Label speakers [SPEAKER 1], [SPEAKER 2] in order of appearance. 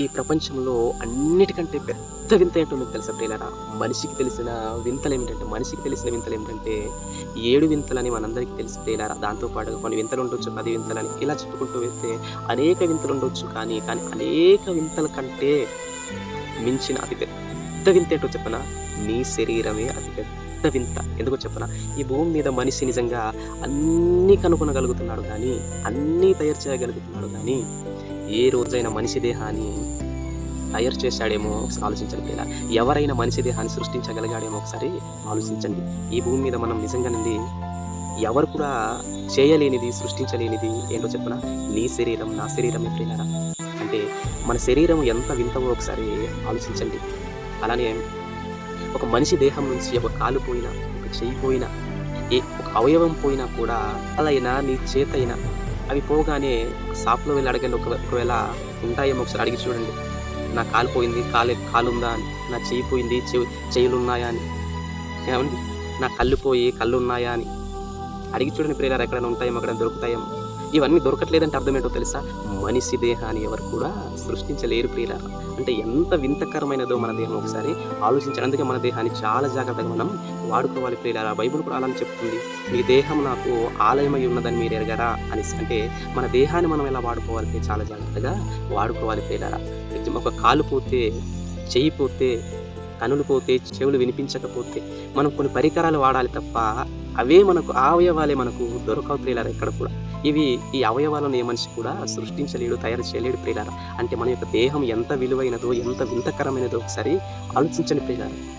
[SPEAKER 1] ఈ ప్రపంచంలో అన్నిటికంటే పెద్ద వింత ఏంటో మీకు తెలుసా ప్రియులరా? మనిషికి తెలిసిన వింతలు ఏమిటంటే మనిషికి తెలిసిన వింతలు ఏమిటంటే ఏడు వింతలని మనందరికీ తెలిసి ప్రియులరా. దాంతోపాటు కొన్ని వింతలు ఉండొచ్చు పది వింతలని ఇలా చెప్పుకుంటూ వెళ్తే అనేక వింతలు ఉండొచ్చు కానీ కానీ అనేక వింతల కంటే మించిన అతి పెద్ద వింత ఏంటో చెప్పనా? నీ శరీరమే అతి పెద్ద వింత. ఎందుకో చెప్పనా? ఈ భూమి మీద మనిషి నిజంగా అన్నీ కనుగొనగలుగుతున్నాడు కానీ అన్నీ తయారు చేయగలుగుతున్నాడు కానీ ఏ రోజైనా మనిషి దేహాన్ని తయారు చేశాడేమో ఒకసారి ఆలోచించండి లేదా ఎవరైనా మనిషి దేహాన్ని సృష్టించగలిగాడేమో ఒకసారి ఆలోచించండి. ఈ భూమి మీద మనం నిజంగా నుండి ఎవరు కూడా చేయలేనిది సృష్టించలేనిది ఏంటో చెప్పనా? నీ శరీరం నా శరీరం ఎప్పుడైనా అంటే మన శరీరం ఎంత వింతవో ఒకసారి ఆలోచించండి. అలానే ఒక మనిషి దేహం నుంచి ఒక కాలు పోయినా ఒక చెయ్యి పోయినా ఏ ఒక అవయవం పోయినా కూడా అలా అయినా నీ చేతైనా అవి పోగానే షాప్లో వెళ్ళి అడగండి. ఒక ఒకవేళ ఉంటాయేమో ఒకసారి అడిగి చూడండి. నా కాలు పోయింది కాలు కాలు ఉందా అని. నా చెయ్యి పోయింది చెవి చెయ్యిలు ఉన్నాయా అని. ఏమండి? నా కళ్ళు పోయి కళ్ళు ఉన్నాయా అని. అడిగి చూడండి ప్రియులారు ఎక్కడైనా ఉంటాయేమో అక్కడ దొరుకుతాయేమో. ఇవన్నీ దొరకట్లేదంటే అర్థం ఏంటో తెలుసా? మనిషి దేహాన్ని ఎవరు కూడా సృష్టించలేరు ప్రియుల. అంటే ఎంత వింతకరమైనదో మన దేహం ఒకసారి ఆలోచించాలి. అందుకే మన దేహాన్ని చాలా జాగ్రత్తగా మనం వాడుకోవాలి ప్రియులారా. బైబుల్ కూడా అలానే చెప్తుంది. మీ దేహం నాకు ఆలయమై ఉన్నదని మీరు ఎరగరా? అని అంటే మన దేహాన్ని మనం ఎలా వాడుకోవాలంటే చాలా జాగ్రత్తగా వాడుకోవాలి ప్రియులారా. ఒక కాలు పోతే చెయ్యి పోతే కనులు పోతే చెవులు వినిపించకపోతే మనం కొన్ని పరికరాలు వాడాలి తప్ప అవే మనకు ఆ అవయవాలే మనకు దొరకవు ప్రియులారా ఎక్కడ కూడా. ఇవి ఈ అవయవాలను ఏ మనిషి కూడా సృష్టించలేడు తయారు చేయలేడు ప్రియులారా. అంటే మన యొక్క దేహం ఎంత విలువైనదో ఎంత వింతకరమైనదో ఒకసారి ఆలోచించండి ప్రియులారా.